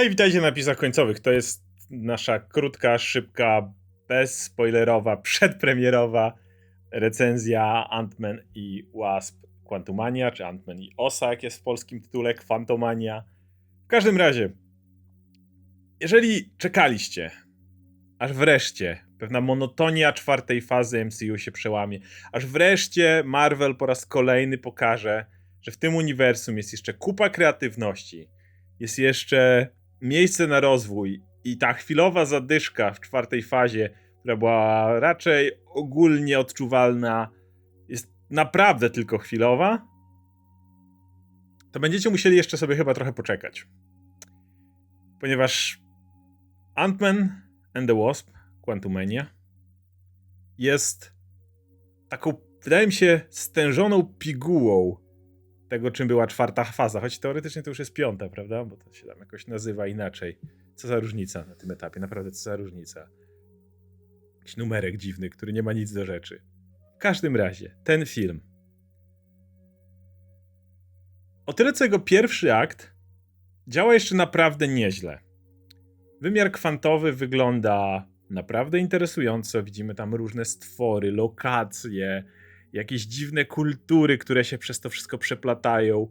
Hej, witajcie na napisach końcowych. To jest nasza krótka, szybka, bezspoilerowa, przedpremierowa recenzja Ant-Man i Wasp Quantumania, czy Ant-Man i Osa, jak jest w polskim tytule, Quantumania. W każdym razie, jeżeli czekaliście, aż wreszcie pewna monotonia czwartej fazy MCU się przełamie, aż wreszcie Marvel po raz kolejny pokaże, że w tym uniwersum jest jeszcze kupa kreatywności, jest jeszcze miejsce na rozwój i ta chwilowa zadyszka w czwartej fazie, która była raczej ogólnie odczuwalna, jest naprawdę tylko chwilowa, to będziecie musieli jeszcze sobie chyba trochę poczekać. Ponieważ Ant-Man and the Wasp, Quantumania, jest taką, wydaje mi się, stężoną pigułą tego, czym była czwarta faza, choć teoretycznie to już jest piąta, prawda? Bo to się tam jakoś nazywa inaczej. Co za różnica na tym etapie, naprawdę co za różnica. Jakiś numerek dziwny, który nie ma nic do rzeczy. W każdym razie, ten film. O tyle co jego pierwszy akt działa jeszcze naprawdę nieźle. Wymiar kwantowy wygląda naprawdę interesująco. Widzimy tam różne stwory, lokacje, jakieś dziwne kultury, które się przez to wszystko przeplatają.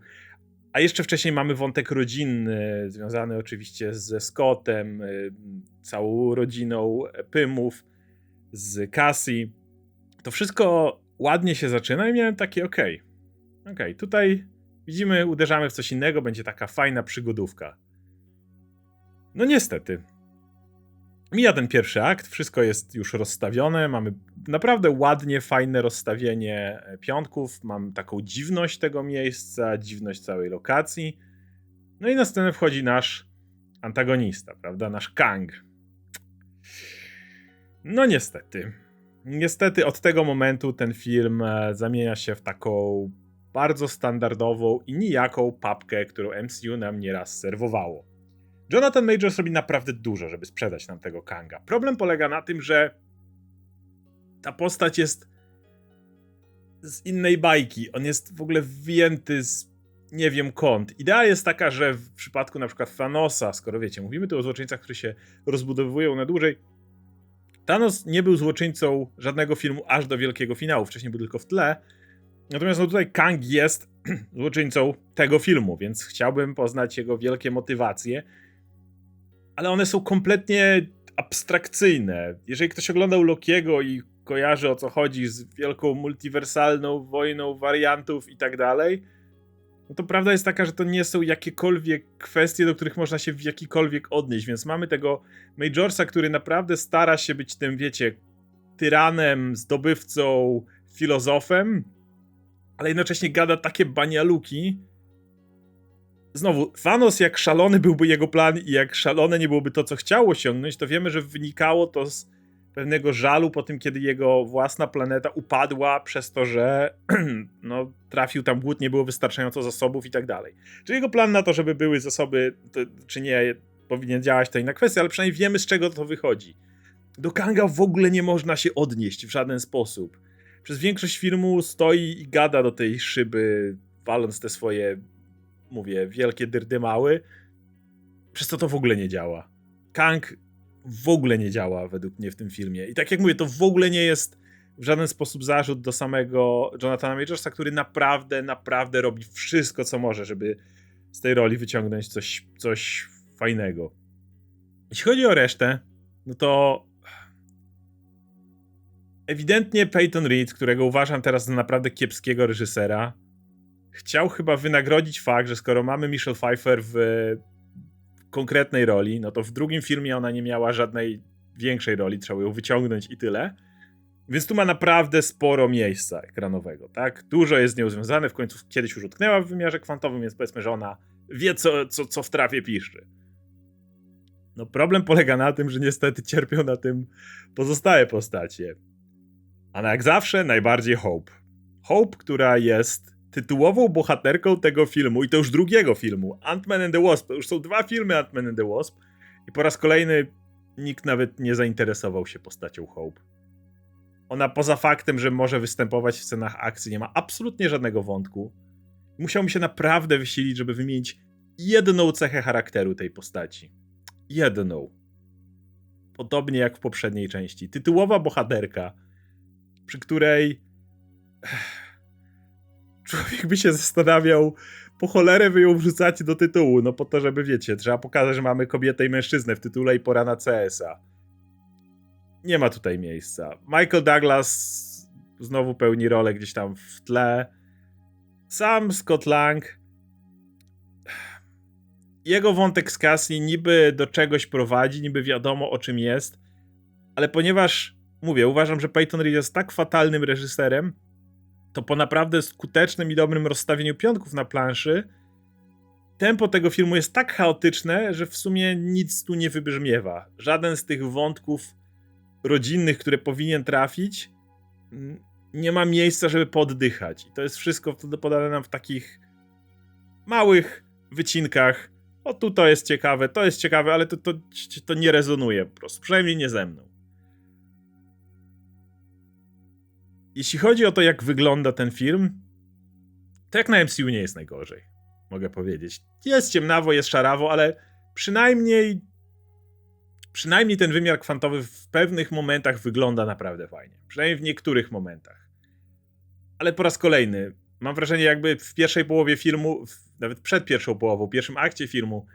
A jeszcze wcześniej mamy wątek rodzinny, związany oczywiście ze Scottem, y, całą rodziną Pymów, z Cassie. To wszystko ładnie się zaczyna i miałem takie okej. Okay. Okej, okay, tutaj widzimy, uderzamy w coś innego, będzie taka fajna przygodówka. No niestety, Mija ten pierwszy akt, wszystko jest już rozstawione, mamy naprawdę ładnie, fajne rozstawienie e, piątków, mam taką dziwność tego miejsca, dziwność całej lokacji. No i na scenę wchodzi nasz antagonista, prawda, nasz Kang. No niestety. Niestety od tego momentu ten film e, zamienia się w taką bardzo standardową i nijaką papkę, którą MCU nam nieraz serwowało. Jonathan Majors robi naprawdę dużo, żeby sprzedać nam tego Kanga. Problem polega na tym, że ta postać jest z innej bajki. On jest w ogóle wyjęty z nie wiem kąt. Idea jest taka, że w przypadku na przykład Thanosa, skoro wiecie, mówimy tu o złoczyńcach, którzy się rozbudowują na dłużej, Thanos nie był złoczyńcą żadnego filmu aż do wielkiego finału. Wcześniej był tylko w tle. Natomiast no tutaj Kang jest złoczyńcą tego filmu, więc chciałbym poznać jego wielkie motywacje ale one są kompletnie abstrakcyjne. Jeżeli ktoś oglądał Lokiego i kojarzy o co chodzi z wielką multiwersalną wojną wariantów i tak dalej, no to prawda jest taka, że to nie są jakiekolwiek kwestie, do których można się w jakikolwiek odnieść, więc mamy tego Majorsa, który naprawdę stara się być tym, wiecie, tyranem, zdobywcą, filozofem, ale jednocześnie gada takie banialuki, znowu, Thanos jak szalony byłby jego plan i jak szalone nie byłoby to, co chciał osiągnąć, to wiemy, że wynikało to z pewnego żalu po tym, kiedy jego własna planeta upadła przez to, że no, trafił tam głód, nie było wystarczająco zasobów i tak dalej. Czy jego plan na to, żeby były zasoby, to, czy nie, powinien działać, to inna kwestia, ale przynajmniej wiemy, z czego to wychodzi. Do Kanga w ogóle nie można się odnieść w żaden sposób. Przez większość filmu stoi i gada do tej szyby, waląc te swoje mówię, wielkie dyrdymały, przez co to w ogóle nie działa. Kang w ogóle nie działa według mnie w tym filmie. I tak jak mówię, to w ogóle nie jest w żaden sposób zarzut do samego Jonathana Majorsa, który naprawdę, naprawdę robi wszystko, co może, żeby z tej roli wyciągnąć coś, coś fajnego. Jeśli chodzi o resztę, no to ewidentnie Peyton Reed, którego uważam teraz za naprawdę kiepskiego reżysera, chciał chyba wynagrodzić fakt, że skoro mamy Michelle Pfeiffer w konkretnej roli, no to w drugim filmie ona nie miała żadnej większej roli, trzeba ją wyciągnąć i tyle. Więc tu ma naprawdę sporo miejsca ekranowego, tak? Dużo jest z nią związane, w końcu kiedyś już utknęła w wymiarze kwantowym, więc powiedzmy, że ona wie, co, co, co w trawie piszczy. No problem polega na tym, że niestety cierpią na tym pozostałe postacie. A jak zawsze najbardziej Hope. Hope, która jest tytułową bohaterką tego filmu, i to już drugiego filmu, Ant-Man and the Wasp. To już są dwa filmy Ant-Man and the Wasp. I po raz kolejny nikt nawet nie zainteresował się postacią Hope. Ona poza faktem, że może występować w scenach akcji, nie ma absolutnie żadnego wątku. Musiał mi się naprawdę wysilić, żeby wymienić jedną cechę charakteru tej postaci. jedną. Podobnie jak w poprzedniej części. Tytułowa bohaterka, przy której człowiek by się zastanawiał, po cholerę wy ją wrzucacie do tytułu, no po to, żeby wiecie, trzeba pokazać, że mamy kobietę i mężczyznę w tytule i pora na CS-a. Nie ma tutaj miejsca. Michael Douglas znowu pełni rolę gdzieś tam w tle. Sam Scott Lang. Jego wątek z Cassie niby do czegoś prowadzi, niby wiadomo o czym jest, ale ponieważ, mówię, uważam, że Peyton Reed jest tak fatalnym reżyserem, to po naprawdę skutecznym i dobrym rozstawieniu piątków na planszy, tempo tego filmu jest tak chaotyczne, że w sumie nic tu nie wybrzmiewa. Żaden z tych wątków rodzinnych, które powinien trafić, nie ma miejsca, żeby poddychać. I to jest wszystko podane nam w takich małych wycinkach. O, tu to jest ciekawe, to jest ciekawe, ale to, to, to nie rezonuje po prostu. Przynajmniej nie ze mną. Jeśli chodzi o to, jak wygląda ten film, to jak na MCU nie jest najgorzej. Mogę powiedzieć. Jest ciemnawo, jest szarawo, ale przynajmniej przynajmniej ten wymiar kwantowy w pewnych momentach wygląda naprawdę fajnie. Przynajmniej w niektórych momentach. Ale po raz kolejny, mam wrażenie, jakby w pierwszej połowie filmu, nawet przed pierwszą połową, w pierwszym akcie filmu,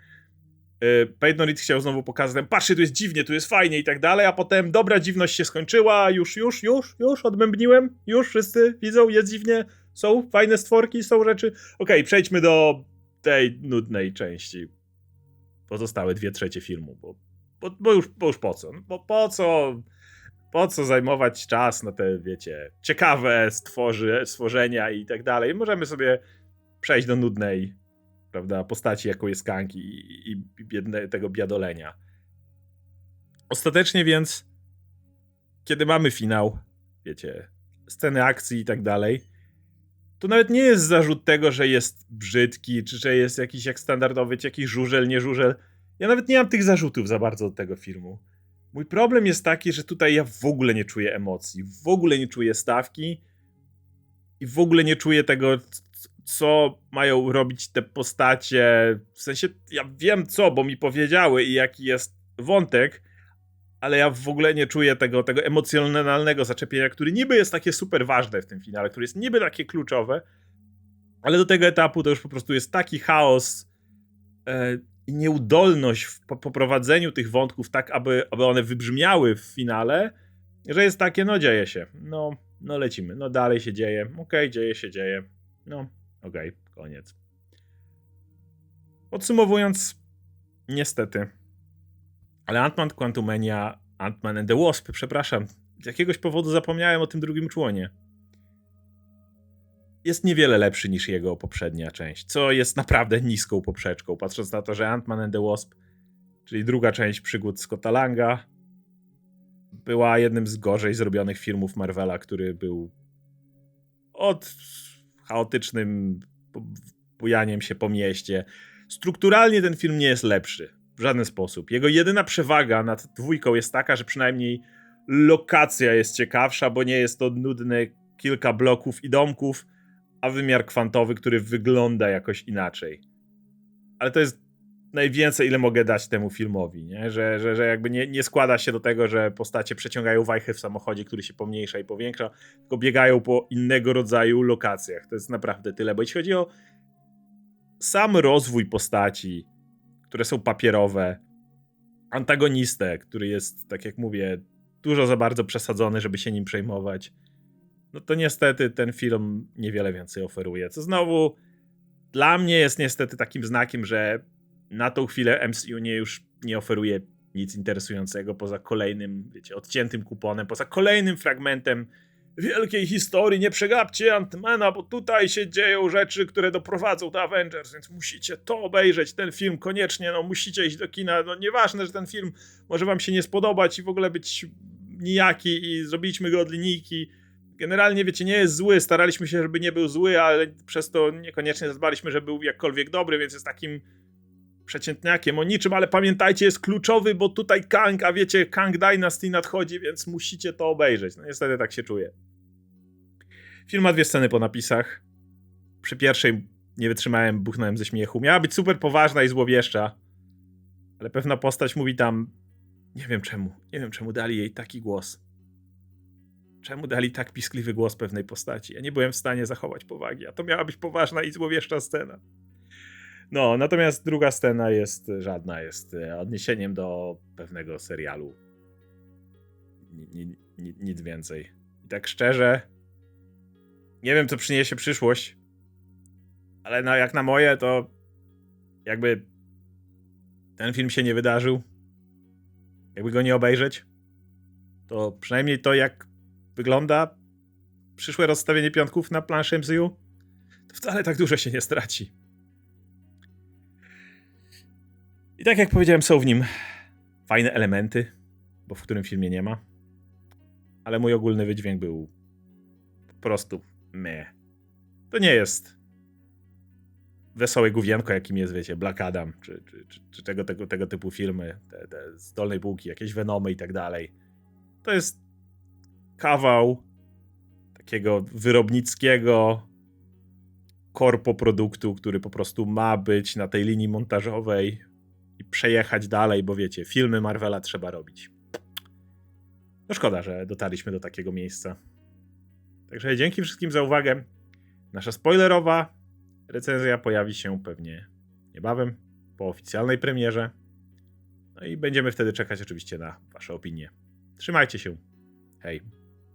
Peyton Reed chciał znowu pokazać, patrzcie, tu jest dziwnie, tu jest fajnie i tak dalej, a potem dobra, dziwność się skończyła, już, już, już, już, odbębniłem, już, wszyscy widzą, jest dziwnie, są fajne stworki, są rzeczy. Okej, okay, przejdźmy do tej nudnej części. Pozostałe dwie trzecie filmu, bo bo, bo, już, bo już po co? No bo po co? Po co zajmować czas na te, wiecie, ciekawe stworzy, stworzenia i tak dalej? Możemy sobie przejść do nudnej, prawda, postaci, jaką jest Kanki i, i, biedne, tego biadolenia. Ostatecznie więc, kiedy mamy finał, wiecie, sceny akcji i tak dalej, to nawet nie jest zarzut tego, że jest brzydki, czy że jest jakiś jak standardowy, czy jakiś żużel, nie żużel ja nawet nie mam tych zarzutów za bardzo do tego filmu. Mój problem jest taki, że tutaj ja w ogóle nie czuję emocji, w ogóle nie czuję stawki i w ogóle nie czuję tego, co mają robić te postacie. W sensie, ja wiem co, bo mi powiedziały i jaki jest wątek, ale ja w ogóle nie czuję tego, tego emocjonalnego zaczepienia, który niby jest takie super ważne w tym finale, który jest niby takie kluczowe, ale do tego etapu to już po prostu jest taki chaos. E, i nieudolność w poprowadzeniu tych wątków tak, aby, aby one wybrzmiały w finale, że jest takie, no dzieje się, no, no lecimy, no dalej się dzieje, okej, okay, dzieje się, dzieje, no okej, okay, koniec. Podsumowując, niestety, ale Ant-Man Quantumania, Ant-Man and the Wasp, przepraszam, z jakiegoś powodu zapomniałem o tym drugim członie jest niewiele lepszy niż jego poprzednia część, co jest naprawdę niską poprzeczką, patrząc na to, że Ant-Man and the Wasp, czyli druga część przygód Scotta Langa, była jednym z gorzej zrobionych filmów Marvela, który był od chaotycznym bujaniem się po mieście. Strukturalnie ten film nie jest lepszy w żaden sposób. Jego jedyna przewaga nad dwójką jest taka, że przynajmniej lokacja jest ciekawsza, bo nie jest to nudne kilka bloków i domków, a wymiar kwantowy, który wygląda jakoś inaczej. Ale to jest najwięcej, ile mogę dać temu filmowi, nie? Że, że, że jakby nie, nie składa się do tego, że postacie przeciągają wajchę w samochodzie, który się pomniejsza i powiększa, tylko biegają po innego rodzaju lokacjach. To jest naprawdę tyle, bo jeśli chodzi o sam rozwój postaci, które są papierowe, antagonistę, który jest, tak jak mówię, dużo za bardzo przesadzony, żeby się nim przejmować, no to niestety ten film niewiele więcej oferuje. Co znowu dla mnie jest niestety takim znakiem, że na tą chwilę MCU nie już nie oferuje nic interesującego poza kolejnym, wiecie, odciętym kuponem, poza kolejnym fragmentem wielkiej historii. Nie przegapcie Antmana, bo tutaj się dzieją rzeczy, które doprowadzą do Avengers, więc musicie to obejrzeć, ten film koniecznie, no musicie iść do kina. No nieważne, że ten film może wam się nie spodobać i w ogóle być nijaki i zrobiliśmy go od linijki generalnie, wiecie, nie jest zły. Staraliśmy się, żeby nie był zły, ale przez to niekoniecznie zadbaliśmy, żeby był jakkolwiek dobry, więc jest takim przeciętniakiem o niczym, ale pamiętajcie, jest kluczowy, bo tutaj Kang, a wiecie, Kang Dynasty nadchodzi, więc musicie to obejrzeć. No niestety tak się czuję. Film ma dwie sceny po napisach. Przy pierwszej nie wytrzymałem, buchnąłem ze śmiechu. Miała być super poważna i złowieszcza, ale pewna postać mówi tam, nie wiem czemu, nie wiem czemu dali jej taki głos. Czemu dali tak piskliwy głos pewnej postaci? Ja nie byłem w stanie zachować powagi, a to miała być poważna i złowieszcza scena. No, natomiast druga scena jest żadna, jest e, odniesieniem do pewnego serialu. Ni, ni, ni, nic więcej. I tak szczerze, nie wiem, co przyniesie przyszłość, ale na, jak na moje, to jakby ten film się nie wydarzył, jakby go nie obejrzeć, to przynajmniej to, jak wygląda przyszłe rozstawienie piątków na planszy MCU, to wcale tak dużo się nie straci. I tak jak powiedziałem, są w nim fajne elementy, bo w którym filmie nie ma, ale mój ogólny wydźwięk był po prostu meh. To nie jest wesołe główienko, jakim jest, wiecie, Black Adam, czy, czy, czy, czy tego, tego, tego typu filmy, te, te z dolnej półki, jakieś Venomy i tak dalej. To jest kawał takiego wyrobnickiego korpo produktu, który po prostu ma być na tej linii montażowej przejechać dalej, bo wiecie, filmy Marvela trzeba robić. No szkoda, że dotarliśmy do takiego miejsca. Także dzięki wszystkim za uwagę. Nasza spoilerowa recenzja pojawi się pewnie niebawem, po oficjalnej premierze. No i będziemy wtedy czekać oczywiście na Wasze opinie. Trzymajcie się. Hej.